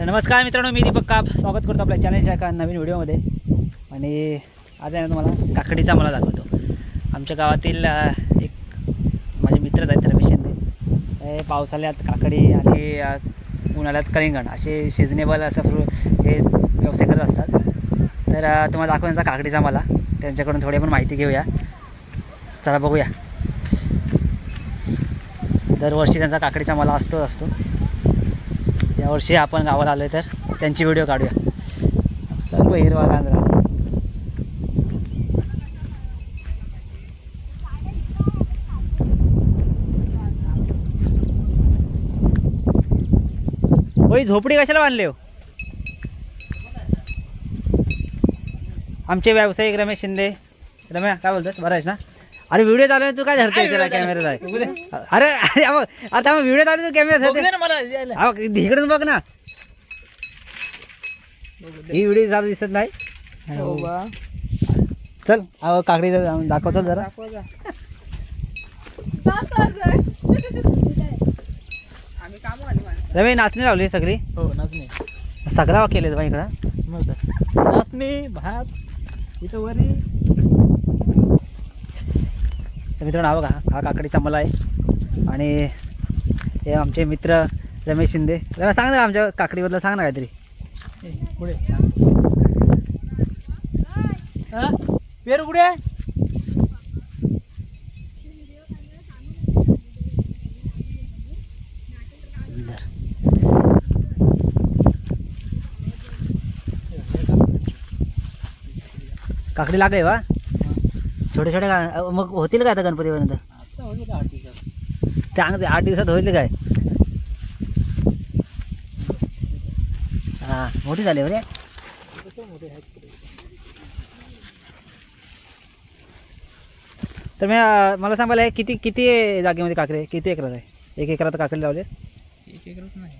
तर नमस्कार मित्रांनो मी दीपक काप. स्वागत करतो आपल्या चॅनलच्या एका नवीन व्हिडिओमध्ये. आणि आज आहे ना तुम्हाला काकडीचा मला दाखवतो. आमच्या गावातील एक माझे मित्रच आहेत रमेश शिंदे. पावसाळ्यात काकडी आणि उन्हाळ्यात कलिंगण असे सिजनेबल असं फ्रू हे व्यवसाय करत असतात. तर तुम्हाला दाखवण्याचा काकडीचा मला. त्यांच्याकडून थोडी पण माहिती घेऊया. चला बघूया. दरवर्षी त्यांचा काकडीचा मला असतो असतो. यावर्षी आपण गावाला आलो तर त्यांची व्हिडिओ काढूया. सर्व हिरवा गांजरा. होई झोपडी कशाला बांधले हो? आमचे व्यावसायिक रमेश शिंदे. रम्या काय बोलतोस? बरं आहेस ना? अरे व्हिडिओ चालू आहे तू काय धरतोय त्याला कॅमेरा अरे अरे अहो, आता मग व्हिडिओ चालू आहे, तू कॅमेरा धरतोय? अहो, इकडून बघ ना. ही व्हिडिओ चालू दिसत नाही. हो चल अहो काकडी जरा दाखव चल जरा. रवी नाचणी लावली सगळी? हो नाचणी. सगळा केले बा इकडं. मग काय. नाचणी भात इथं वरी. तर मित्रांनो हा बघा हा काकडीचा मला आहे. आणि हे आमचे मित्र रमेश शिंदे. रमेश सांग ना आमच्या काकडीबद्दल सांग ना काहीतरी. पुढे हा? पेरू कुठे? काकडी लागले वा छोटे छोटे का मग होतील का आता गणपतीपर्यंत? चांगले आठ दिवसात होईल काय? हां मोठी झाली बरे. तर मी मला सांग मला हे किती किती जागेमध्ये काकडे आहे? किती एकरात आहे? एक एकरात काकडे लावले एक एकरच नाही.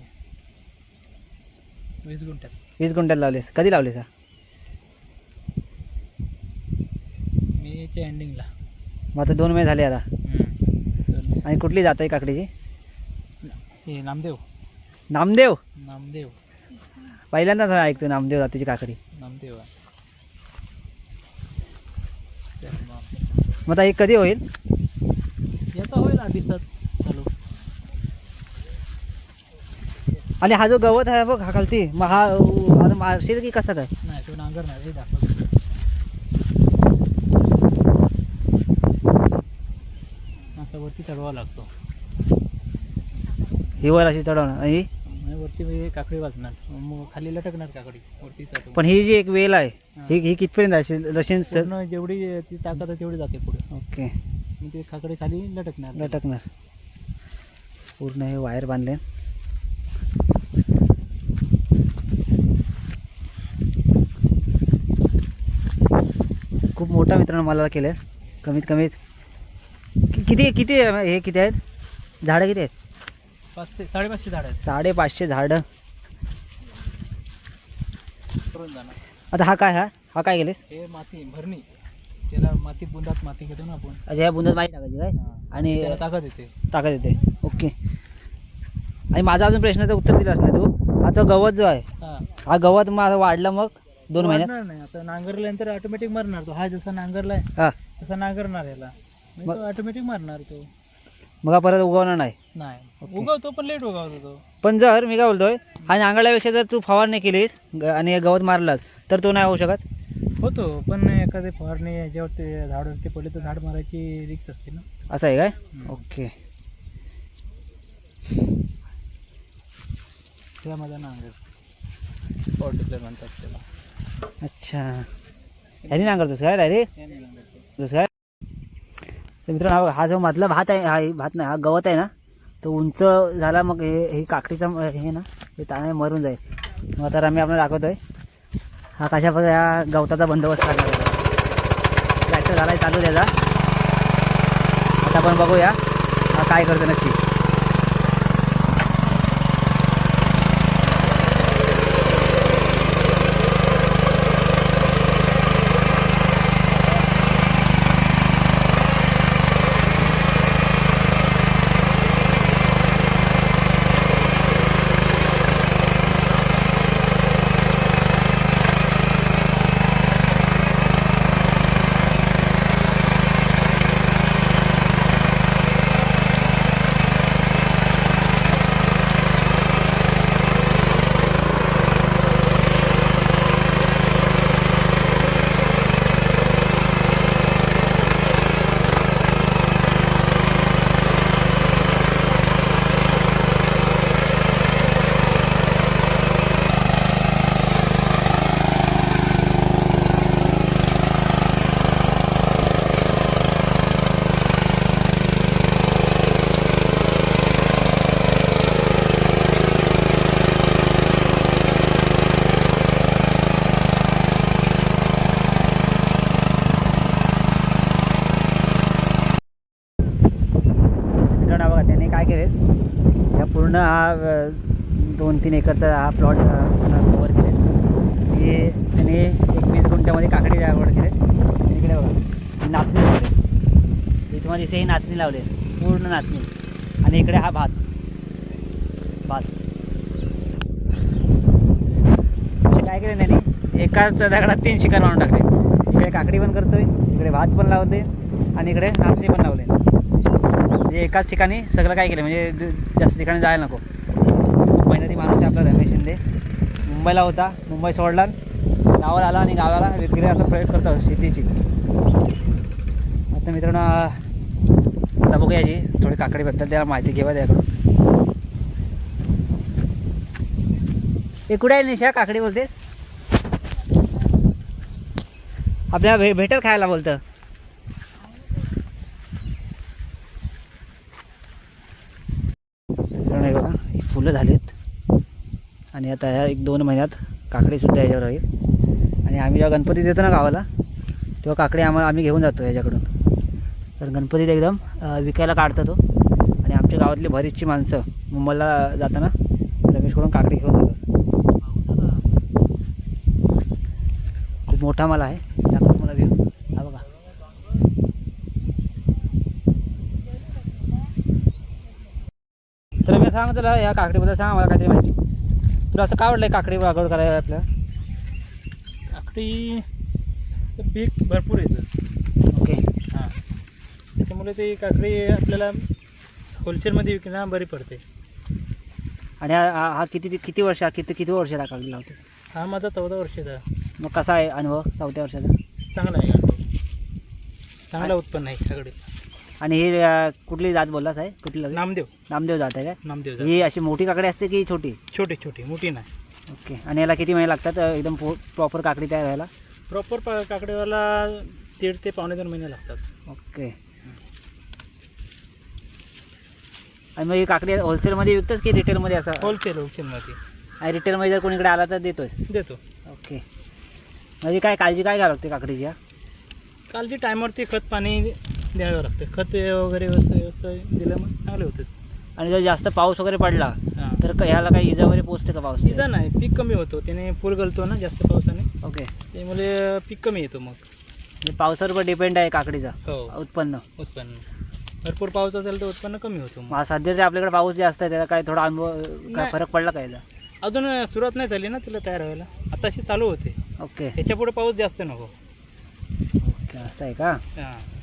वीस गुंठ्यात. वीस गुंठ्यात लावलेस. कधी लावलेस हा? मेच्या एंडिंगला मग आता दोन महिने झाले आता. आणि कुठली जात आहे काकडीची? हे नामदेव. नामदेव? नामदेव. पहिल्यांदाच ऐकतो नामदेव जातीची काकडी. नामदेव मग आता हे कधी होईल? येता होईल आठ दिवसात चालू. आणि हा जो गवत आहे बघ हा खालती मग हा आता मारशील की कसा काय? नाही तो नांगर नाही हे दाखवतो असं वरती चढवावा लागतो. ही वर अशी चढवणार. आणि? आणि वरती म्हणजे काकडी वाचणार. मग खाली लटकणार काकडी वरती चढवून पण ही जी एक वेल आहे ही. ही कितपर्यंत आहे? लशीन पूर्ण जेवढी ती ताकद आहे तेवढी जाते पुढे. ओके. मग ते काकडी खाली लटकणार. लटकणार. पूर्ण हे वायर बांधले. खूप मोठा मित्रांनो मला केलं कमीत कमीत किती किती हे किती आहेत? झाडं किती आहेत? पाचशे साडेपाचशे झाड आहेत. साडेपाचशे झाडं. करून जाणार. आता हा काय हा? हा काय केलेस? हे माती भरणी. त्याला माती बुंदात माती घेतो ना आपण. अच्छा ह्या बुंदात माहिती टाकायची काय? आणि त्याला ताकद येते. ताकद येते. ओके. आणि माझा अजून प्रश्नाचं उत्तर दिलंस नाही तू? आता गवत जो आहे हा. हा गवत माझा वाढला मग दोन महिन्यात? वाढणार नाही. आता नांगरल्यानंतर ऑटोमॅटिक मरणार तो. हा जसा नांगरलाय हा. तसा नांगरणार याला. मग ऑटोमॅटिक मरणार तो. मग हा परत उगवणार नाही. नाही. उगवतो पण लेट उगवतो तो. पण जर मी काय बोलतोय हा नांगरल्यापेक्षा जर तू फवारणी केलीस ग- आणि गवत मारलास तर तो नाही होऊ शकत? होतो पण एखादी फवारणी याच्यावर ते झाडावरती पडले तर झाड मारायची रिक्स असते ना. असं आहे काय? हम्म. ओके. त्या माझा नांगर. म्हणतात त्याला. अच्छा. ह्यानी नांगरतोस काय डायरेक्ट? हे नाही. तसं काय? तर मित्रांनो हा हा जो मधला भात आहे हा भात नाही हा गवत आहे ना तो उंच झाला मग हे हे काकडीचा हे ना हे ताने मरून जाईल. मग आता आम्ही आपल्याला दाखवतोय. हा कशा प्रकारे हा गवताचा बंदोबस्त करणार आहे. ट्रॅक्टर झाला चालू त्याचा. आता आपण बघूया हा काय करतो नक्की. दोन तीन एकरचा हा प्लॉट कवर केले हे त्याने एकवीस गुंठ्यामध्ये काकडी लागवड केले आणि इकडे बघा नाचणी लावले हे तुम्हाला दिसे नाचणी लावले पूर्ण नाचणी. आणि इकडे हा भात. भात. काय केलं नाही एकाच दगडात तीन शिकार मारून टाकले. इकडे काकडी पण करतोय इकडे भात पण लावते आणि इकडे नाचणी पण लावले. म्हणजे एकाच ठिकाणी सगळं काय केलं? म्हणजे जास्त ठिकाणी जायला नको. माणूस आहे आपला रमेश शिंदे. मुंबईला होता मुंबई सोडला. गावाला आला आणि गावाला विक्री असा प्रयोग करतो शेतीची. आता मित्रांनो आता बघूया याची थोडी काकडीबद्दल त्याला माहिती घेवा त्याकडून. हे कुठे आहे निशा? काकडी बोलतेस? आपल्याला भे भेटेल खायला बोलतं. फुलं झालीत. आणि आता ह्या एक दोन महिन्यात काकडीसुद्धा याच्यावर राहील आणि आम्ही जेव्हा गणपती देतो ना गावाला तेव्हा काकडी आम्हाला आम्ही घेऊन जातो याच्याकडून तर गणपतीत एकदम विकायला काढतो तो. आणि आमच्या गावातली बरीचशी माणसं मुंबईला जाताना रमेशकडून काकडी घेऊन जातात. खूप मोठा मला आहे. दाखवतो मला व्ह्यू हा बघा. तर मी सांग तुला ह्या काकडीबद्दल सांग मला काहीतरी माहिती. तुला असं काय वाटलं काकडी लागवड करायला आपल्याला काकडी पीक भरपूर येतं. ओके. हां. त्याच्यामुळे ते काकडी आपल्याला होलसेलमध्ये विकणं बरी पडते. आणि हा हा- हा किती किती वर्ष किती किती वर्ष काकडी लावतेस? हा माझा चौदा वर्षाचा मग कसा आहे अनुभव चौथ्या वर्षाचा? चांगला आहे अनुभव. चांगलं उत्पन्न आहे काकडी आणि ही अं, कुठली जात बोललास आहे? कुठली? नामदेव. नामदेव जात आहे काय? नामदेव जात. ही अशी मोठी काकडी असते की छोटी? छोटी छोटी मोठी नाही. ओके. आणि याला किती महिने लागतात अं, एकदम प्रॉपर काकडी तयार व्हायला? प्रॉपर पा काकडीवाला दीड ते पावणे दोन महिने लागतात. ओके. आणि मग ही काकडी होलसेलमध्ये विकतोस की रिटेलमध्ये असं? होलसेल होलसेलमध्ये आणि रिटेलमध्ये जर कोणीकडे आला तर देतोय देतो. ओके. म्हणजे काय काळजी काय घ्यावी लागते काकडीची हा? कालची टायमवरती खत पाणी द्यावं लागतं खत वगैरे व्यवस्था व्यवस्था दिलं मग चांगले होते. आणि जर जास्त पाऊस वगैरे पडला हां. तर क- ह्याला काही इजा वगैरे पोचते का पाऊस? इजा नाही पीक कमी होतो. त्याने फुल गलतो ना जास्त पावसाने. ओके. त्यामुळे पीक कमी येतो मग. म्हणजे पावसावर पण डिपेंड आहे काकडीचा. हो. उत्पन्न. उत्पन्न. भरपूर पाऊस असेल तर उत्पन्न कमी होतो मग. मग सध्या जे आपल्याकडे पाऊस जास्त आहे त्याला काय थोडा अनुभव काय नाही. फरक पडला का याला? अजून सुरुवात नाही झाली ना तिला तयार व्हायला. आताशी चालू होते. ओके. ह्याच्या पुढे पाऊस जास्त नको. ओके असं आहे का? हां.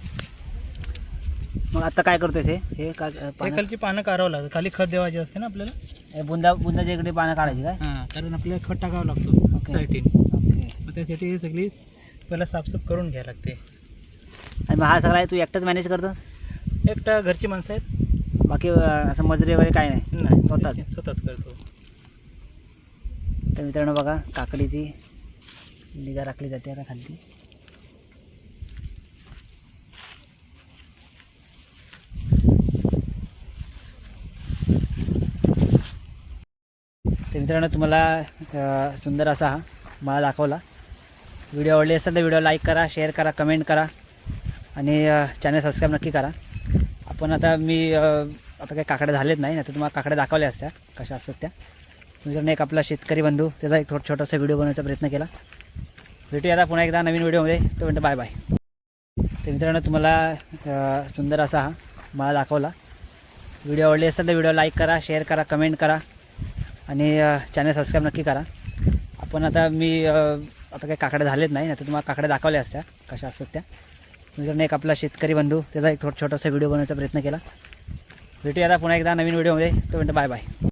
मग आता काय करतोयस हे? हे का हे पानं- खालची पानं काढावं लागतं. खाली खत द्यावायची असते ना आपल्याला? हे बुंदा बुंदाच्या इकडे पानं काढायची काय? हां कारण आपल्याला खत टाकावं लागतो. साईटीने. ओके. मग त्यासाठी हे सगळी पहिला साफसूफ करून घ्यायला लागते. आणि मग हा सगळा तू एकटाच मॅनेज करतोस? एकटा घरची माणसं आहेत. बाकी अं, असं मजुरी वगैरे काय नाही? नाही स्वतःच? स्वतःच करतो. तर मित्रांनो बघा काकडीची निगा राखली जाते आता खाली तर मित्रांनो तुम्हाला सुंदर असा हा मला दाखवला. व्हिडिओ आवडले असेल तर व्हिडिओ लाईक करा शेअर करा कमेंट करा आणि चॅनल सबस्क्राईब नक्की करा. आपण आता मी आता काही काकड्या झालेत नाही तर तुम्हाला काकड्या दाखवल्या असत्या कशा असतात त्या. मित्रांनो एक आपला शेतकरी बंधू त्याचा एक थोडा छोटासा व्हिडिओ बनवण्याचा प्रयत्न केला. भेटूया आता पुन्हा एकदा नवीन व्हिडिओमध्ये. तो म्हणतो बाय बाय. तर मित्रांनो तुम्हाला सुंदर असा हा मला दाखवला. व्हिडिओ आवडली असेल तर व्हिडिओ लाईक करा शेअर करा कमेंट करा. आणि चॅनल सबस्क्राईब नक्की करा. आपण आता मी आता काही काकड्या झालेत नाही आता तुम्हाला काकड्या दाखवल्या असत्या कशा असतात त्या. मित्रांनो एक आपला शेतकरी बंधू त्याचा एक थोडा छोटासा व्हिडिओ बनवण्याचा प्रयत्न केला. भेटूया आता पुन्हा एकदा नवीन व्हिडिओमध्ये. तो म्हणतो बाय बाय